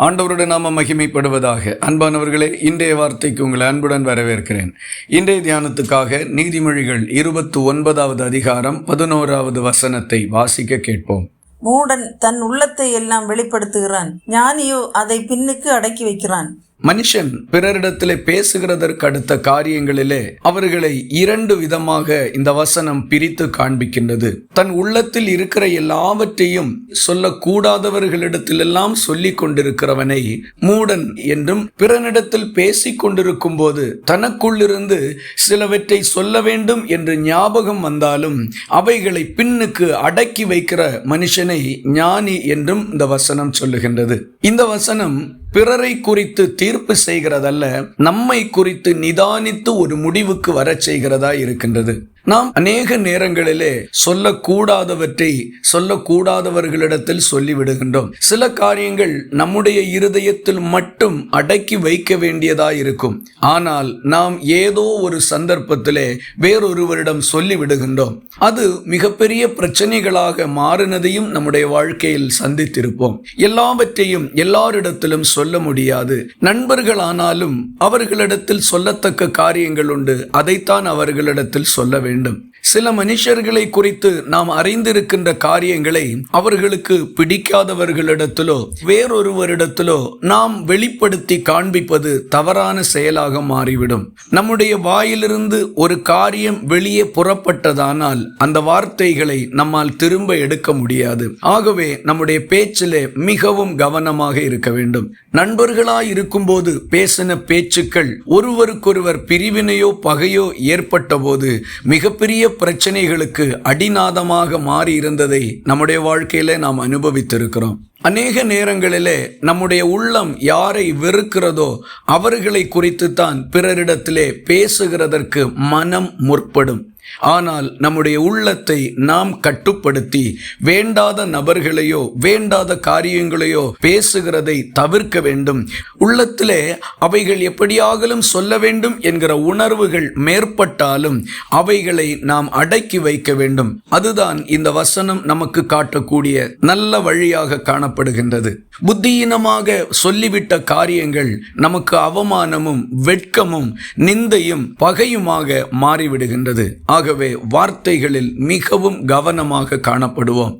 ஆண்டவருடைய நாம மகிமைப்படுவதாக. அன்பானவர்களே இன்றைய வார்த்தைக்கு உங்களை அன்புடன் வரவேற்கிறேன். இன்றைய தியானத்துக்காக நீதிமொழிகள் இருபத்தி ஒன்பதாவது அதிகாரம் பதினோராவது வசனத்தை வாசிக்க கேட்போம். மூடன் தன் உள்ளத்தை எல்லாம் வெளிப்படுத்துகிறான். ஞானியோ அதை பின்னுக்கு அடக்கி வைக்கிறான். மனுஷன் பிறரிடத்திலே பேசுகிறதற்கு அடுத்த காரியங்களிலே அவர்களை இரண்டு விதமாக இந்த வசனம் பிரித்து காண்பிக்கின்றது. தன் உள்ளத்தில் இருக்கிற எல்லாவற்றையும் சொல்லக்கூடாதவர்களிடத்திலெல்லாம் சொல்லிக் கொண்டிருக்கிறவனை மூடன் என்றும் பிறனிடத்தில் பேசிக் கொண்டிருக்கும் போது தனக்குள்ளிருந்து சிலவற்றை சொல்ல வேண்டும் என்று ஞாபகம் வந்தாலும் அவைகளை பின்னுக்கு அடக்கி வைக்கிற மனுஷனை ஞானி என்றும் இந்த வசனம் சொல்லுகின்றது. இந்த வசனம் பிறரை குறித்து தீர்ப்பு செய்கிறதல்ல நம்மை குறித்து நிதானித்து ஒரு முடிவுக்கு வரச் செய்கிறதா இருக்கின்றது. நாம் அநேக நேரங்களிலே சொல்லக்கூடாதவற்றை சொல்லக்கூடாதவர்களிடத்தில் சொல்லிவிடுகின்றோம். சில காரியங்கள் நம்முடைய இருதயத்தில் மட்டும் அடக்கி வைக்க வேண்டியதா இருக்கும். ஆனால் நாம் ஏதோ ஒரு சந்தர்ப்பத்திலே வேறொருவரிடம் சொல்லிவிடுகின்றோம். அது மிகப்பெரிய பிரச்சனைகளாக மாறினதையும் நம்முடைய வாழ்க்கையில் சந்தித்திருப்போம். எல்லாவற்றையும் எல்லாரிடத்திலும் சொல்ல முடியாது. நண்பர்களானாலும் அவர்களிடத்தில் சொல்லத்தக்க காரியங்கள் உண்டு. அதைத்தான் அவர்களிடத்தில் சொல்ல வேண்டும் വീണ്ടും சில மனுஷர்களை குறித்து நாம் அறிந்திருக்கின்ற காரியங்களை அவர்களுக்கு பிடிக்காதவர்களிடத்திலோ வேறொருவரிடத்திலோ நாம் வெளிப்படுத்தி காண்பிப்பது தவறான செயலாக மாறிவிடும். நம்முடைய வாயிலிருந்து ஒரு காரியம் வெளியே புறப்பட்டதானால் அந்த வார்த்தைகளை நம்மால் திரும்ப எடுக்க முடியாது. ஆகவே நம்முடைய பேச்சிலே மிகவும் கவனமாக இருக்க வேண்டும். நண்பர்களாய் இருக்கும்போது பேசின பேச்சுக்கள் ஒருவருக்கொருவர் பிரிவினையோ பகையோ ஏற்பட்ட போது மிகப்பெரிய பிரச்சனைகளுக்கு அடிநாதமாக மாறி இருந்ததை நம்முடைய வாழ்க்கையில நாம் அனுபவித்திருக்கிறோம். அநேக நேரங்களிலே நம்முடைய உள்ளம் யாரை வெறுக்கிறதோ அவர்களை குறித்து தான் பிறரிடத்திலே பேசுகிறதற்கு மனம் முற்படும். ஆனால் நம்முடைய உள்ளத்தை நாம் கட்டுப்படுத்தி வேண்டாத நபர்களையோ வேண்டாத காரியங்களையோ பேசுகிறதை தவிர்க்க வேண்டும். உள்ளத்திலே அவைகள் எப்படியாகலும் சொல்ல வேண்டும் என்கிற உணர்வுகள் மேற்பட்டாலும் அவைகளை நாம் அடக்கி வைக்க வேண்டும். அதுதான் இந்த வசனம் நமக்கு காட்டக்கூடிய நல்ல வழியாக காணப்படுகின்றது. புத்தியீனமாக சொல்லிவிட்ட காரியங்கள் நமக்கு அவமானமும் வெட்கமும் நிந்தையும் பகையுமாக மாறிவிடுகின்றது. ஆகவே வார்த்தைகளில் மிகவும் கவனமாக காணப்படுவோம்.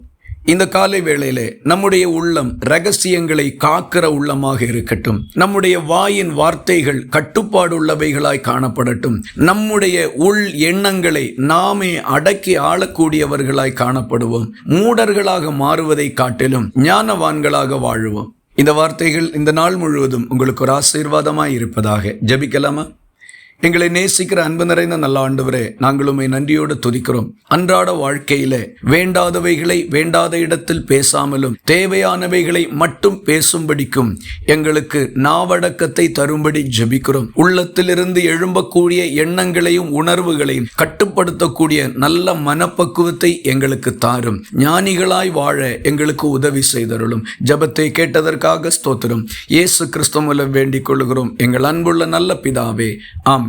இந்த காலை வேளையிலே நம்முடைய உள்ளம் ரகசியங்களை காக்கிற உள்ளமாக இருக்கட்டும். நம்முடைய வாயின் வார்த்தைகள் கட்டுப்பாடு உள்ளவைகளாய் காணப்படட்டும். நம்முடைய உள் எண்ணங்களை நாமே அடக்கி ஆளக்கூடியவர்களாய் காணப்படுவோம். மூடர்களாக மாறுவதை காட்டிலும் ஞானவான்களாக வாழுவோம். இந்த வார்த்தைகள் இந்த நாள் முழுவதும் உங்களுக்கு ஒரு ஆசீர்வாதமாய் இருப்பதாக ஜபிக்கலாமா? எங்களை நேசிக்கிற அன்பு நிறைந்த நல்ல ஆண்டவரே நாங்கள் உண்மை நன்றியோடு துதிக்கிறோம். அன்றாட வாழ்க்கையில வேண்டாதவைகளை வேண்டாத இடத்தில் பேசாமலும் தேவையானவைகளை மட்டும் பேசும்படிக்கும் எங்களுக்கு நாவடக்கத்தை தரும்படி ஜெபிக்கிறோம். உள்ளத்திலிருந்து எழும்பக்கூடிய எண்ணங்களையும் உணர்வுகளையும் கட்டுப்படுத்தக்கூடிய நல்ல மனப்பக்குவத்தை எங்களுக்கு தாரும். ஞானிகளாய் வாழ எங்களுக்கு உதவி செய்தருளும். ஜபத்தை கேட்டதற்காக ஸ்தோத்திரம். இயேசு கிறிஸ்தவ மூலம் வேண்டிக் கொள்கிறோம் எங்கள் அன்புள்ள நல்ல பிதாவே ஆம்